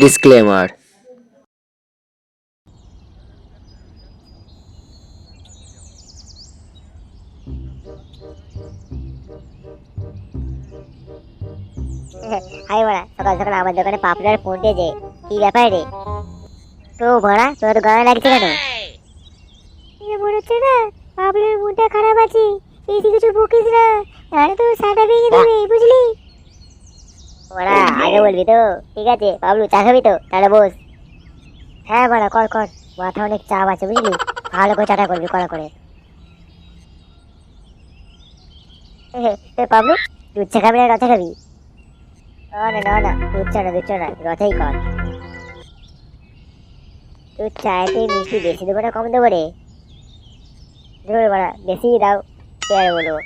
Disclaimer high বড়া সকাল সকাল আমার দোকানে পাপড়ার ফোন দিয়েছে কি ব্যাপার রে? তো বড়া তোর গায়ে লাগছে কেন? মনে হচ্ছে না পাপড়ার মনটা খারাপ আছে। বেশি কিছু বকিস না। তাহলে তো সাদা ভেঙে দেবে বুঝলি? বড়া আগে বলবি তো? ঠিক আছে, বাবলু, চা খাবি তো? তাহলে বস। হ্যাঁ বড়া, কর কর। মাথা অনেক চাপ আছে, বুঝলি? ভালো করে চাটা করবি করা। করে পাবলু দুধ চা খাবি না রচা খাবি? না না না দুধ না দুধ না, রথাই কর। তুই মিষ্টি বেশি দেবো না, কম দেবো রে? ধরে বাড়া, বেশি দাও, কে আর বলব?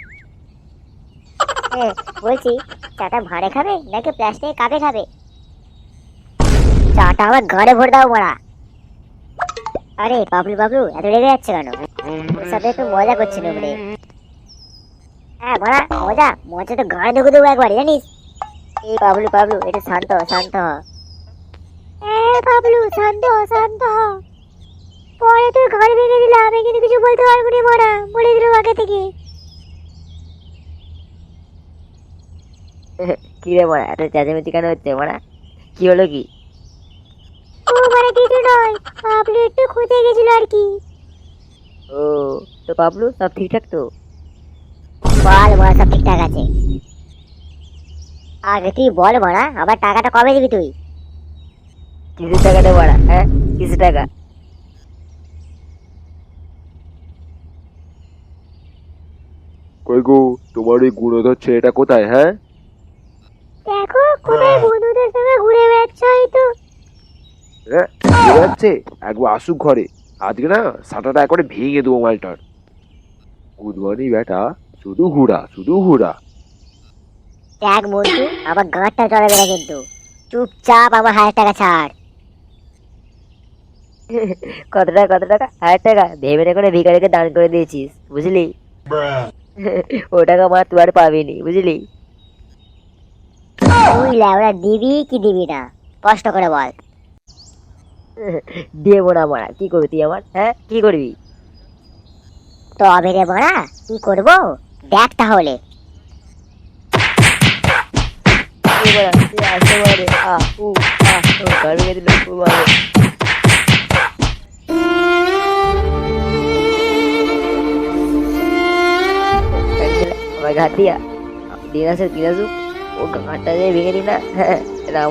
বলছি, চাটা ভাঁড়ে খাবে নাকি প্লাস্টিক কাপে খাবে? চাটা আমার ঘরে ভরে দাও, মারা। আরে, বাবলু বাবলু, এত রেগে যাচ্ছে কেন? সাথে একটু মজা করছি রে হ্যাঁ মারা, মজা মজা তো গাড়ি ঢুকে দেবো একবার জানিস? এই বাবলু বাবলু এটা শান্ত শান্ত বাবলু, শান্ত শান্ত পরে তোর ঘরে ভেঙে দিলাম আমি কিন্তু কিছু বলতে পারব না, মরা। বলে দিল আগে থেকে। কি রে মারা এত চেঁচামেচি কেন হচ্ছে মারা কি হলো কি? ও মানে কিছু নয়। বাবলু একটু খুঁজে গেছিল আর কি। ও তো পাবলু সব ঠিকঠাক তো? বল বল সব ঠিকঠাক আছে। আগে তুই বল মারা আবার টাকাটা কবে দিবি তুই? কিছু টাকাটা মারা হ্যাঁ? কিছু টাকা? কই গো তোমার ওই গুণধর ছেলেটা কোথায় হ্যাঁ? দেখো কোথায় বন্ধুদের সঙ্গে ঘুরে বেড়াচ্ছ হয়তো? হ্যাঁ ঘুরে যাচ্ছে একবার আসুক ঘরে। আজকে না সাটাটা একবারে ভেঙে দেবো মালটার। গুড মর্নিং বেটা শুধু ঘুরা শুধু ঘুরা। দেখ মন্টু আমার গাঁটটা চড়াবে না কিন্তু। চুপচাপ আমার হাজার টাকা ছাড়। কত টাকা কত টাকা? হাজার টাকা? ভেবে না করে ভিকারিকে দান করে দিয়েছিস বুঝলি? ও টাকা মা তুই আর পাবিনি বুঝলি? তুই ল্যাবড়া দিবি কি দিবি না? কষ্ট করে বল। দিয়ে মোড়া মারা কি করবি তুই আমার হ্যাঁ? কি করবি? তো অবেরে বড়া কি করব? দেখ তাহলে। এ মোড়া, তুই আসতে ও ঘাটটা যে ভেঙে দিই না হ্যাঁ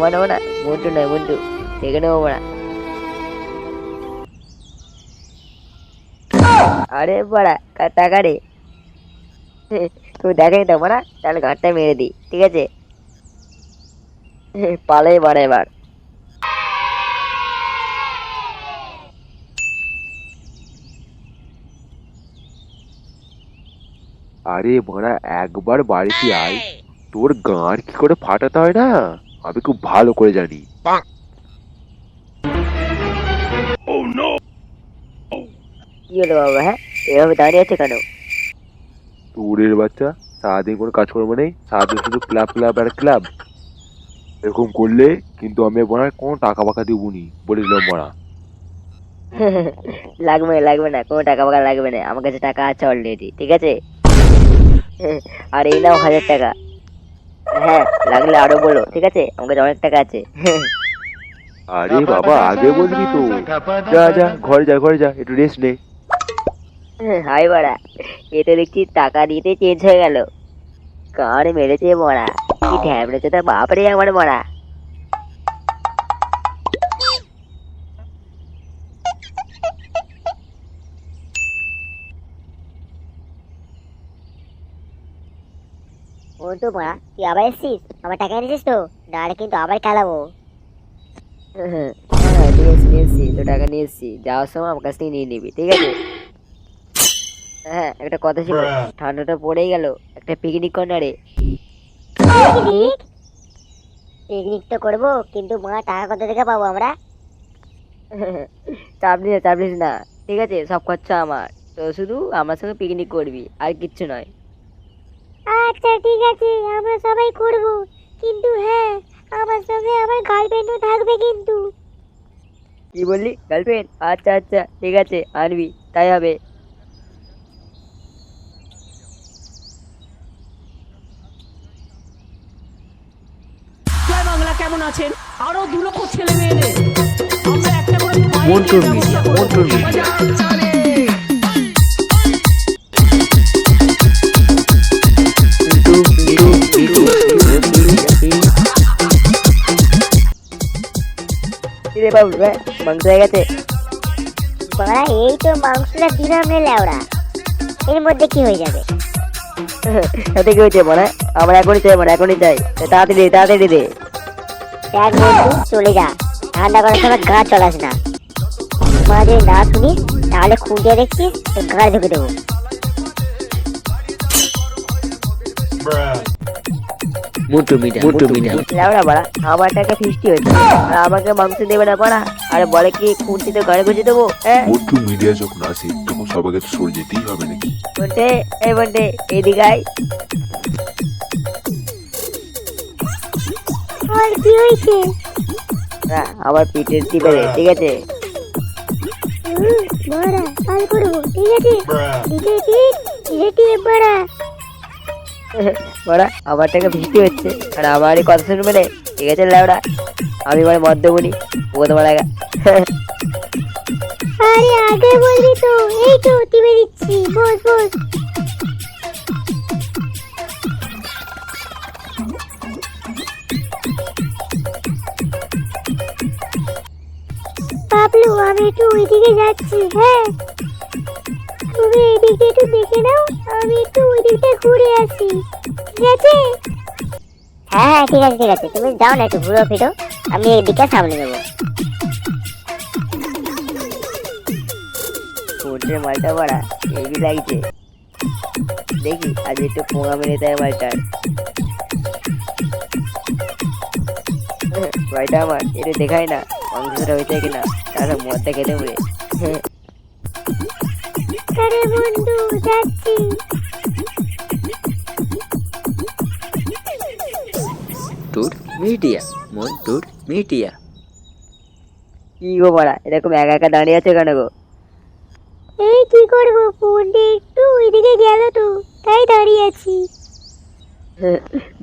নেব না মন্টু নয় মন্টু দেখে নেব মোড়া আরে বাড়া কার টাকা রে তুই দেখেনি তো মারা তাহলে ঘাটটা মেরে দিই ঠিক আছে পালাই বাড়া এবার আরে মারা একবার বাড়িতে আয় তোর গাঁর কি করে ফাটাতে হয় না? আমি খুব ভালো করে জানি। কি হলো বাবা হ্যাঁ? এভাবে দাঁড়িয়ে আছে কেন? তোরের বাচ্চা সারাদিন কোনো কাজকর্ম নেই সারাদিন শুধু ক্লাব ক্লাব আর ক্লাব। এরকম করলে কিন্তু আমি মনে কোনো টাকা ফাকা দিবনি বলে দিলাম মারা লাগবে লাগবে না কোনো টাকা ফাকা লাগবে না আমার কাছে টাকা আছে অলরেডি ঠিক আছে? আর এই নাও হাজার টাকা। হ্যাঁ। লাগলে আরও বলো ঠিক আছে? আমার কাছে অনেক টাকা আছে। আরে বাবা আগে বলবি তো। যা যা ঘরে যা ঘরে যা একটু রেস্ট নে। হাই বাড়া এ তো দেখছি টাকা দিতে চেঞ্জ হয়ে গেল। কার মেরেছে মরা কি ঢ্যাবড়েছে তার বাপরে আমার মরা তো বড়া তুই আবার এসছিস? আমার টাকা এনেছিস তো? নাহলে কিন্তু আবার খেলাবো। হ্যাঁ নিয়ে এসছি নিয়ে এসছি তো টাকা নিয়ে এসছি। যাওয়ার সময় আমার কাছ থেকে নিয়ে নিবি ঠিক আছে? হ্যাঁ একটা কথা ছিল ঠান্ডাটা পড়েই গেল একটা পিকনিক কর না রে পিকনিক পিকনিক তো করব কিন্তু মা টাকা কত থেকে পাবো আমরা? চাপ নিস না চাপ নিস না ঠিক আছে? সব খরচা আমার তো শুধু আমার সঙ্গে পিকনিক করবি আর কিচ্ছু নয়। আচ্ছা ঠিক আছে আমরা সবাই করব কিন্তু হ্যাঁ আমার সঙ্গে আমার গার্লফ্রেন্ডও থাকবে কিন্তু। কি বললি গার্লফ্রেন্ড আচ্ছা আচ্ছা ঠিক আছে আনবি তাই হবে। জয় বাংলা কেমন আছেন? আরও দু লক্ষ ছেলে মেয়েদের আমরা একটা করে মন্টুর মিডিয়া, মন্টুর মিডিয়া। বাবু হ্যাঁ মাংস হয়ে গেছে। বাড়া এই তো মাংসটা দিলাম রে লেওড়া এর মধ্যে কি হয়ে যাবে? সাথে কি হয়েছে মনে? আমার এখনই চাই মানে এখনই চাই। তাড়াতাড়ি দে তাড়াতাড়ি দে। দেখ বন্ধু চলে যা। ঠান্ডা করার সময় গা চলাস না। মা যদি না শুনিস তাহলে খুঁজে দেখছিস গা ঢুকে দেবো। মোটু মিডিয়া মোটু মিডিয়া লাউড়া বাড়া আমার টাকা ফিস্টি হয়েছে। আর আমাকে মাংস দেবে না পাড়া আর বলে কি খুঁটি তো গাড়ি খুঁজে দেবো? হ্যাঁ মোটু মিডিয়া যখন আসে তখন সবাইকে সরে যেতেই হবে নাকি? বলতে এই বলতে এদিকে আয়। আর কি হয়েছে? না, আমার পিঠের টিপে ঠিক আছে? বড়া কাল করব ঠিক আছে? দিকে ঠিক দিকে বড়া? বড়া আমার টাকা বৃষ্টি হচ্ছে। আর আমারই কথা শুনবে না। ঠিক আছে লাউড়া আমি মানে মদ্যমণি ও তোমার লাগা আরে, আগে বলবি তো। এই তো, টিপে দিচ্ছি। বস বস। পাবলু আমি একটু ওইদিকে যাচ্ছি হ্যাঁ? তুমি এইদিকে একটু দেখে নাও। আমি একটু ওই দিকটা ঘুরে আসি। ঠিক আছে? হ্যাঁ হ্যাঁ ঠিক আছে ঠিক আছে। তুমি যাও না একটু ঘুরো ফিরো। আমি এইদিকে সামনে যাব ফোনের মালটা বাড়া হেভি লাগছে। দেখি আজ একটু পোঙা মেরে দেয় মালটার। ভাইটা আমার এটা দেখাই না মাংসটা হয়েছে কিনা তাহলে মদটা খেতে বলে। আরে বন্ধু যাচ্ছি। টুর মিডিয়া মন্টুর মিডিয়া। কি গো বাড়া এরকম একা একা দাঁড়িয়ে আছে কেন গো? এই কি করব ফোনটা একটু ওইদিকে গেল তো তাই দাঁড়িয়ে আছি।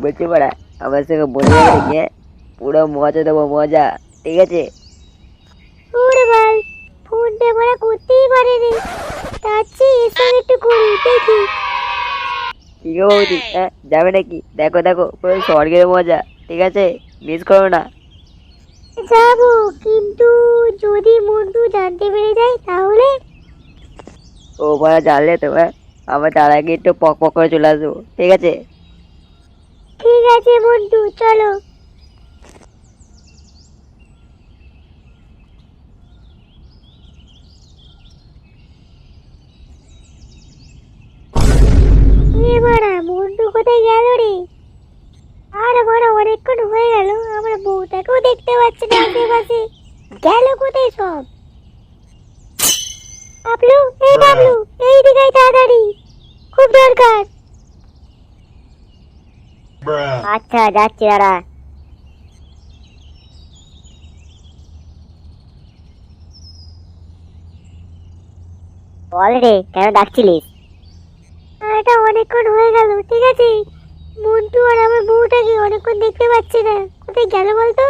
বলছি বাড়া আমার সঙ্গে বলে যাবে গিয়ে পুরো মজা দেবো মজা ঠিক আছে? ফোনটা মারা করতেই পারেনি। যাচ্ছি এর সঙ্গে একটু করি দেখি। কি গো বৌদি? হ্যাঁ। যাবে নাকি? দেখো দেখো পুরো স্বর্গের মজা ঠিক আছে? মিস করো না। যাব কিন্তু যদি মন্টু জানতে পেরে যায় তাহলে? ও মারা জানলে তো হ্যাঁ। আমার তার আগে একটু পক পক করে চলে আসব ঠিক আছে? ঠিক আছে মন্টু চলো। এ মারা মন্টু কোথায় গেল রে? আর মারা অনেকক্ষণ হয়ে গেল আমরা বউটাকেও দেখতে পাচ্ছি না আশেপাশে। গেল কোথায় সব? বাবলু এই বাবলু এই দিকে তাড়াতাড়ি খুব দরকার। আচ্ছা যাচ্ছি দাঁড়া। বল রে কেন ডাকছিলিস? অনেকক্ষণ হয়ে গেল ঠিক আছে? মন্টু আর আমার বউটাকে অনেকক্ষণ দেখতে পাচ্ছি না। কোথায় গেল বলতো?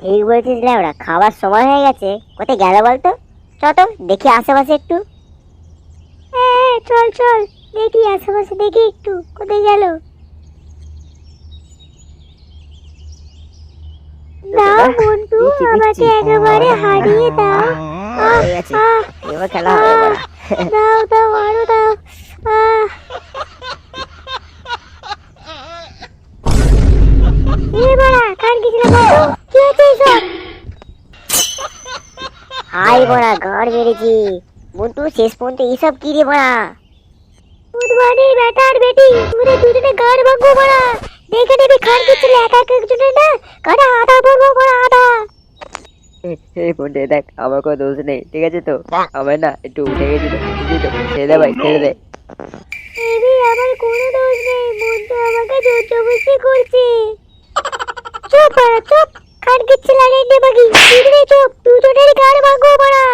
ঠিক বলছিস রে ওরা খাবার সময় হয়ে গেছে। কোথায় গেল বলতো? চ তো দেখি আশেপাশে একটু। হ্যাঁ চল চল দেখি আশেপাশে দেখি একটু কোথায় গেল? দাও মন্টু আমাকে একেবারে হারিয়ে দাও। এবার খেলা হবে। দাও দাও, আরও দাও। এ বাড়া কার কিছু না বলতো কি হচ্ছে এইসব? হাই বড়া গাড় মেরেছি। মন্টু শেষ পর্যন্ত এইসব কি রে বড়া বুধবারের বেটা আর বেটি তোরে দুজনে গাড় ভাঙবো বড়া দেখে নেবে খান কিছু একা এক একজনের না, গাড়া আধা পড়ব বড়া আধা। এই ফোনটা দেখ আমার কোনো দোষ নেই ঠিক আছে তো? আমার না একটু উঠে গেছিল ছেড়ে দে oh, ভাই ছেড়ে দে। আমার কোনো দোষ নেই বন্ধু আমাকে জোর জবরদস্তি করছে। চুপ পাড়া চুপ। কান কিচ্ছে লাগিয়ে দে বাকি চুপ। তুই তো গাড় ভাগো পাড়া